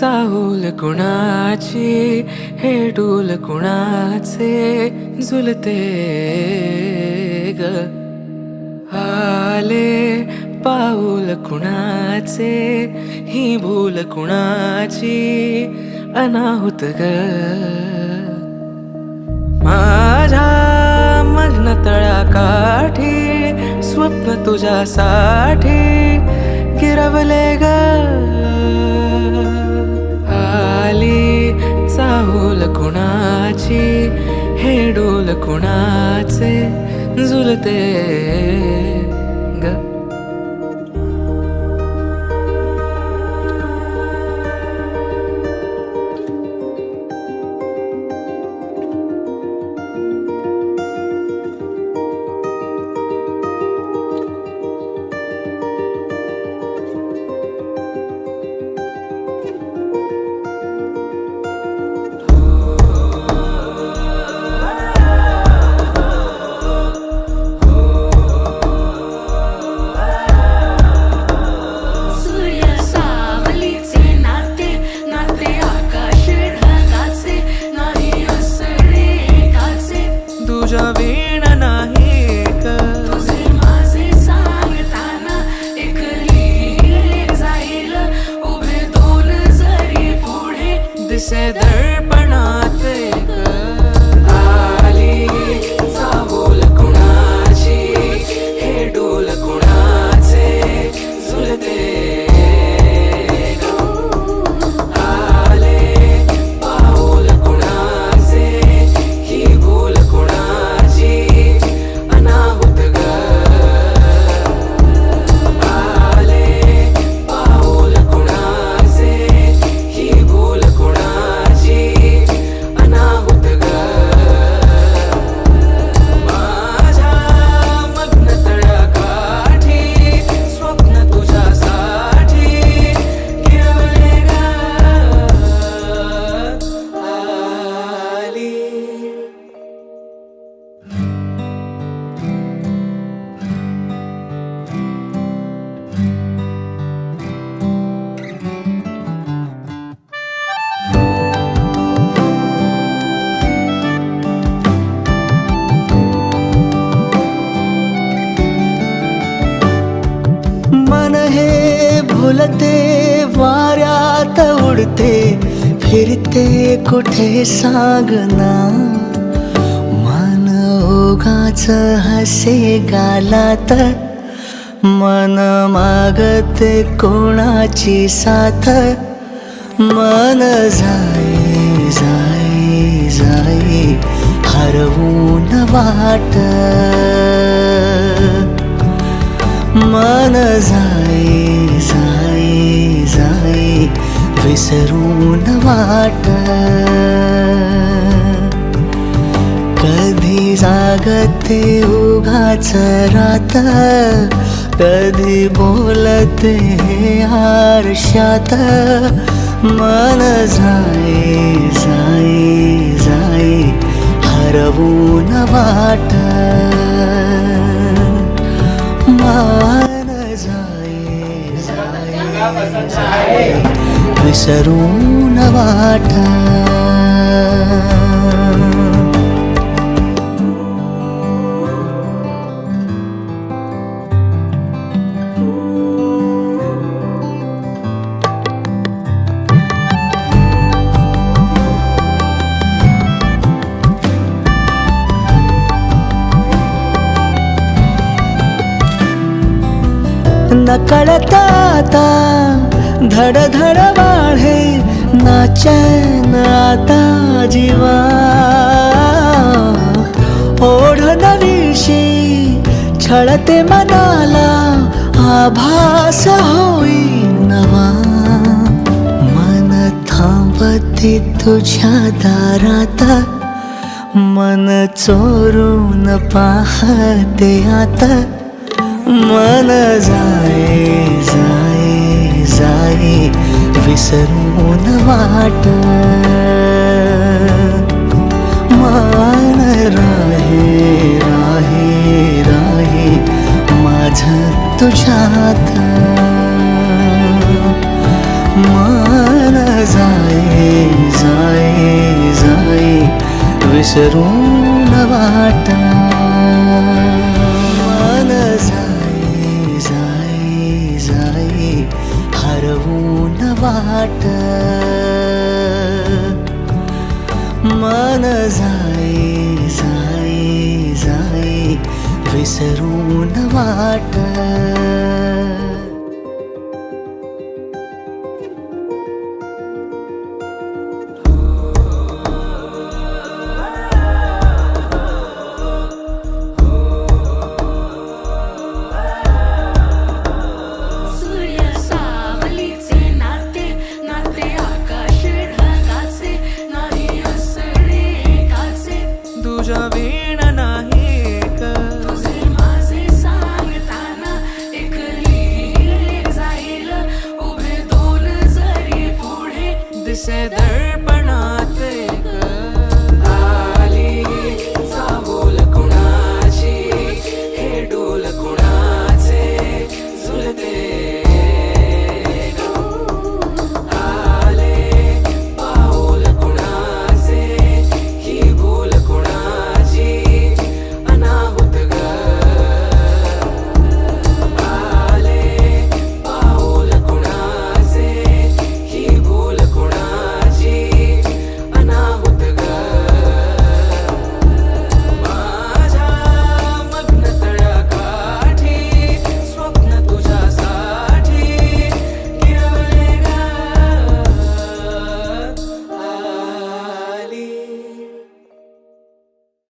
चाहूल कुणाची हे डूल कुणाचे झुलते ग? आले पाऊल कुणाचे ही भूल कुणाची अनाहुत ग? माझ्या मग्न तळाकाठी स्वप्न तुझ्यासाठी गिरवले ग. कुणाची? हे डोल कुणाचे? झुलते वाऱ्यात उडते फिरते कुठे सांगना? मन उगाच हसे गालात. मन मागते कोणाची साथ? मन जाई जाई जाई हरवून वाट. मन जाई जाई विसरून वाट. कधी जागते उगाच रात. कधी बोलते आरशात. मन जाई जाई जाई हरवून वाट. मान जाई जाई. जाई विसरून वाट नकळत आता धड धड वाढे नाचन आता जीवा. ओढ नवीशी छळते मनाला आभास होई नवा. मन थांबते तुझ्या दारात मन चोरून पाहते आता. मन जाय जाय नाही विसरून वाट मान राही राही राही माझ तुझ्यात. मान जाई जाई जाई विसरून वाट वाट मन जाई जाई जाई विसरून वाट. the that